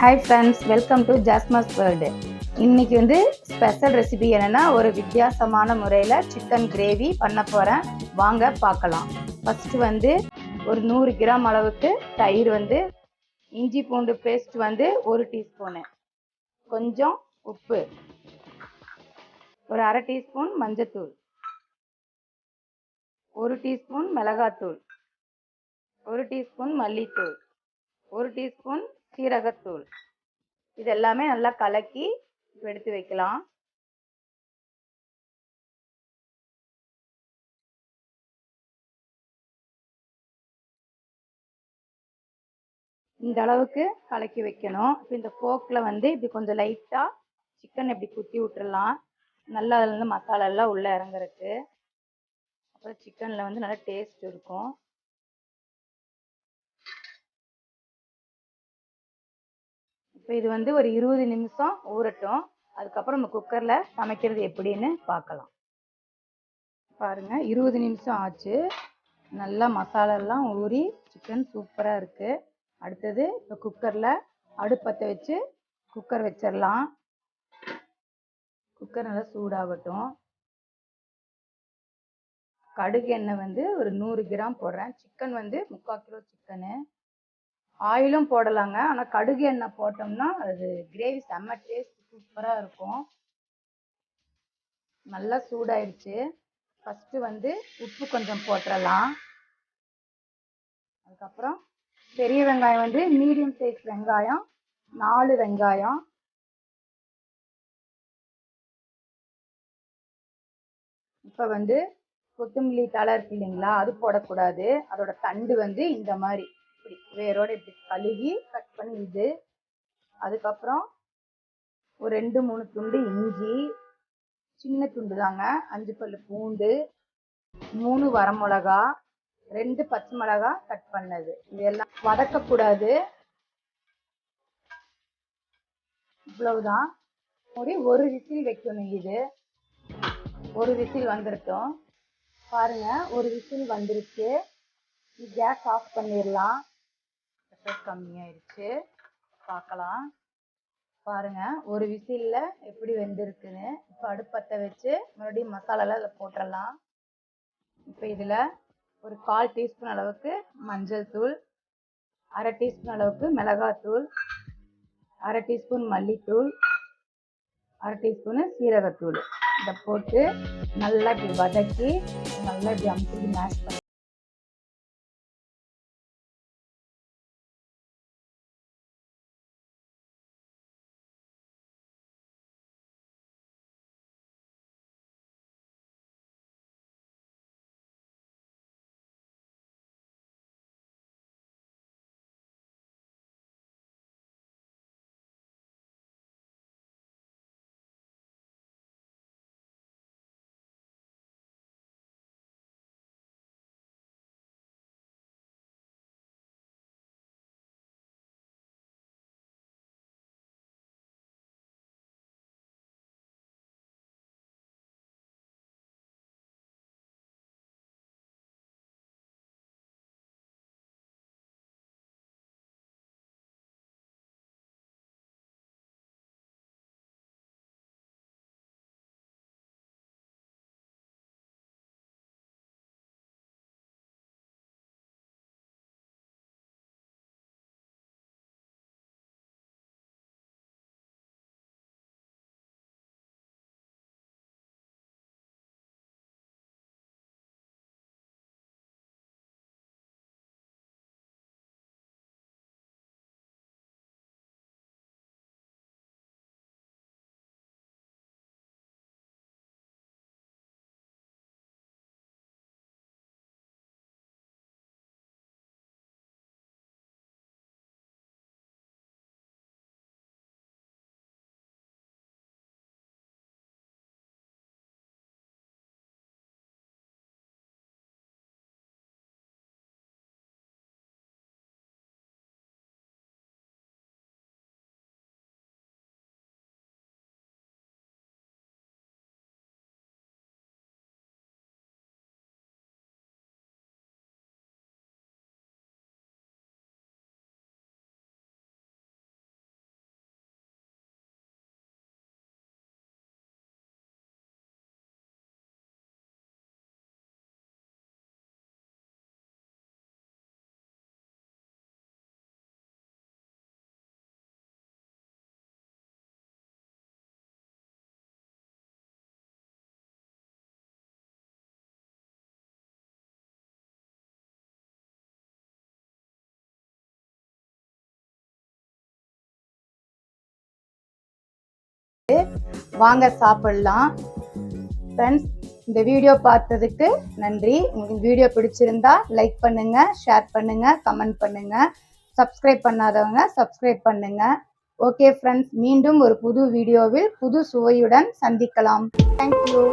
Hi friends welcome to Jasmas world இன்னைக்கு வந்து special recipe என்னென்னா ஒரு வித்தியாசமான முறையில் சிக்கன் கிரேவி பண்ண போகிறேன் வாங்க பார்க்கலாம். ஃபஸ்ட்டு வந்து ஒரு நூறு கிராம் அளவுக்கு தயிர் வந்து இஞ்சி பூண்டு பேஸ்ட் வந்து ஒரு டீஸ்பூனு கொஞ்சம் உப்பு. ஒரு அரை டீஸ்பூன் மஞ்சத்தூள். ஒரு டீஸ்பூன் மிளகாத்தூள். ஒரு டீஸ்பூன் மல்லித்தூள். ஒரு டீஸ்பூன் சீரகத்தூள். இது எல்லாமே நல்லா கலக்கி எடுத்து வைக்கலாம். இந்த அளவுக்கு கலக்கி வைக்கணும். இப்போ இந்த ஃபோக்கில் வந்து இப்படி கொஞ்சம் லைட்டாக சிக்கன் இப்படி குத்தி விட்டுறலாம். நல்லா அதில் இருந்து மசாலா எல்லாம் உள்ளே இறங்குறதுக்கு. அப்புறம் சிக்கனில் வந்து நல்லா டேஸ்ட் இருக்கும். இப்போ இது வந்து ஒரு இருபது நிமிஷம் ஊறட்டும். அதுக்கப்புறம் நம்ம குக்கரில் சமைக்கிறது எப்படின்னு பார்க்கலாம். பாருங்கள் இருபது நிமிஷம் ஆச்சு. நல்லா மசாலாலாம் ஊறி சிக்கன் சூப்பராக இருக்குது அடுத்தது இப்போ குக்கரில் அடுப்பத்தை வச்சு குக்கர் வச்சிடலாம். குக்கர் நல்லா சூடாகட்டும். கடுகு எண்ணெய் வந்து ஒரு நூறு கிராம் போடுறேன். சிக்கன் வந்து முக்கால் கிலோ சிக்கனு ஆயிலும் போடலாங்க. ஆனால் கடுகு எண்ணெய் போட்டோம்னா அது கிரேவி செம்ம டேஸ்ட் சூப்பராக இருக்கும். நல்லா சூடாயிடுச்சு ஃபஸ்ட்டு வந்து உப்பு கொஞ்சம் போட்டுடலாம் அதுக்கப்புறம் பெரிய வெங்காயம் வந்து மீடியம் சைஸ் வெங்காயம் நாலு வெங்காயம். இப்போ வந்து கொத்தமல்லி தலை இருக்கு இல்லைங்களா அது போடக்கூடாது. அதோட தண்டு வந்து இந்த மாதிரி. இப்படி வேரோட இப்படி கழுகி கட் பண்ணி இது. அதுக்கப்புறம் ஒரு ரெண்டு மூணு துண்டு இஞ்சி சின்ன துண்டு தாங்க. அஞ்சு பல்லு பூண்டு மூணு வரமிளகா ரெண்டு பச்சை மிளகா கட் பண்ணது. இதெல்லாம் வதக்கக்கூடாது. இவ்வளவுதான். ஒரு ஒரு விசில் வைக்கணும் இது. ஒரு விசில் வந்துருக்கோம் பாருங்க ஒரு விசில் வந்துருச்சு. கேஸ் ஆஃப் பண்ணிடலாம் ப்ரெஷர் கம்மியாயிருச்சு பார்க்கலாம். பாருங்க ஒரு விசில்ல எப்படி வெந்திருக்குன்னு இப்போ அடுப்பத்தை வச்சு மறுபடியும் மசாலாலாம் இதில் போட்டுடலாம் இப்போ இதில் ஒரு கால் டீஸ்பூன் அளவுக்கு மஞ்சள் தூள் அரை டீஸ்பூன் அளவுக்கு மிளகாத்தூள் அரை டீஸ்பூன் மல்லித்தூள் அரை டீஸ்பூனு சீரகத்தூள். இதை போட்டு நல்லா இப்படி வதக்கி நல்லா இப்படி அமுத்தி மேஷ் பண்ணி வாங்க சாப்பிடலாம். ஃப்ரெண்ட்ஸ் இந்த வீடியோ பார்த்ததுக்கு நன்றி. உங்களுக்கு வீடியோ பிடிச்சிருந்தா லைக் பண்ணுங்க ஷேர் பண்ணுங்க கமெண்ட் பண்ணுங்க. சப்ஸ்கிரைப் பண்ணாதவங்க சப்ஸ்கிரைப் பண்ணுங்க. ஓகே ஃப்ரெண்ட்ஸ் மீண்டும் ஒரு புது வீடியோவில் புது சுவையுடன் சந்திக்கலாம். தேங்க்யூ